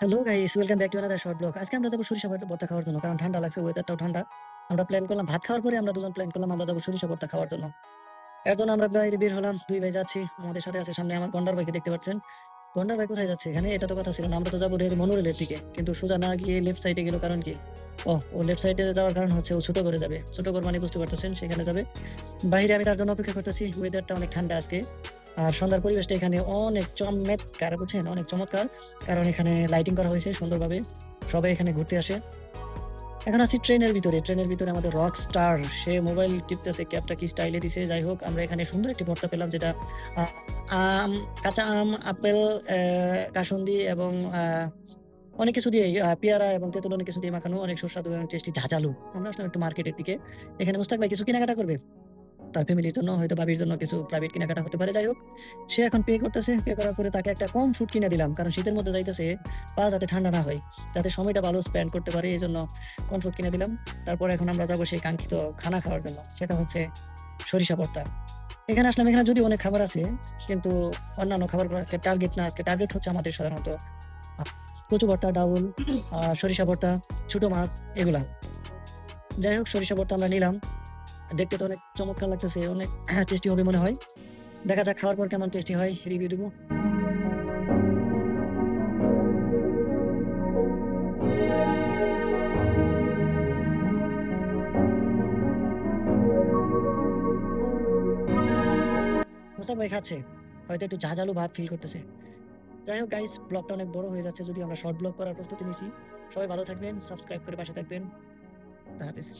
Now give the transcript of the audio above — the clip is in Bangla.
Hello guys welcome back to another short blog আজকে আমরা যাব সরিষা ভর্তা খাওয়ার জন্য, কারণ ঠান্ডা লাগছে ওয়েদারটাও ঠান্ডা। আমরা প্ল্যান করলাম ভাত খাওয়ার পরে আমরা দুজন প্ল্যান করলাম, আমরা যাব সরিষা ভর্তা খাওয়ার জন্য। এর জন্য আমরা বাইরে বের হলাম, দুই ভাই যাচ্ছি, আমাদের সাথে আছে সামনে আমার গন্ডার ভাইকে দেখতে পাচ্ছেন। গন্ডার ভাই কোথায় যাচ্ছে? এখানে এটা তো কথা ছিল না, আমরা তো যাব রেল মনোরেলের দিকে। কিন্তু সোজা না গিয়ে লেফট সাইডে গেল কারণ কি? ও ও লেফট সাইডে যাওয়ার কারণ হচ্ছে ও ছোট করে যাবে। ছোট করে মানে বুঝতে পারতেছেন, সেখানে যাবে। বাইরে আমি তার জন্য অপেক্ষা করতেছি ওয়েদারটা অনেক ঠান্ডা আজকে। আর সন্ধ্যার পরিবেশটা এখানে অনেক চমৎকার, বুঝছেন? অনেক চমৎকার। কারণ এখানে লাইটিং করা হয়েছে সুন্দরভাবে। সবাই এখানে ঘুরতে আসে। এখন আছি ট্রেনের ভিতরে। ট্রেনের ভিতরে আমাদের রক স্টার সে মোবাইল টিপতেছে, ক্যাবটা কি স্টাইলে দিছে? যাই হোক, আমরা এখানে সুন্দর একটি ভর্তা পেলাম, যেটা আম, কাঁচা আম, আপেল কাসুন্দি এবং অনেক কিছু দিয়ে পেয়ারা এবং তেঁতুল অনেক কিছু দিয়ে মাখানো, অনেক সুস্বাদু এবং টেস্টি ঝাঁঝালু। আমরা আসলাম একটু মার্কেটের দিকে। এখানে মুস্তাক ভাই কিছু কেনাকাটা করবে? তার ফ্যামিলির জন্য, হয়তো বাবির জন্য কিছু প্রাইভেট কেনাকাটা হতে পারে, যাই হোক। সে এখন পে করতেছে পে করার পরে তাকে একটা কম ফুড কিনে দিলাম, কারণ শীতের মধ্যে যাইতেছে, পা যাতে ঠান্ডা না হয়, যাতে সময়টা ভালো স্পেন্ড করতে পারে, এই জন্য কম ফুড কিনে দিলাম। তারপর এখন আমরা যাব সেই কাঙ্ক্ষিত খানা খাওয়ার জন্য, সেটা হচ্ছে সরিষা ভর্তা। এখানে আসলাম, এখানে যদি অনেক খাবার আছে, কিন্তু অন্যান্য খাবার টার্গেট না, আজকে টার্গেট হচ্ছে আমাদের সাধারণত, কচু ভর্তা, ডাউল সরিষা ভর্তা, ছোট মাছ, এগুলা। যাই হোক, সরিষা ভর্তা আমরা নিলাম। দেখতে তো অনেক চমৎকার লাগতেছে, অনেক টেস্টি হবে মনে হয়। দেখা যাক খাওয়ার পর কেমন টেস্টি হয় রিভিউ দেবো। মোস্তাক ভাই খাচ্ছে, হয়তো একটু ঝাঁঝালু ভাব ফিল করতেছে। যাই হোক গাইস ব্লগটা অনেক বড় হয়ে যাচ্ছে, যদি আমরা শর্ট ব্লগ করার প্রস্তুতি নিছি সবাই ভালো থাকবেন সাবস্ক্রাইব করে পাশে থাকবেন। হাফেজ।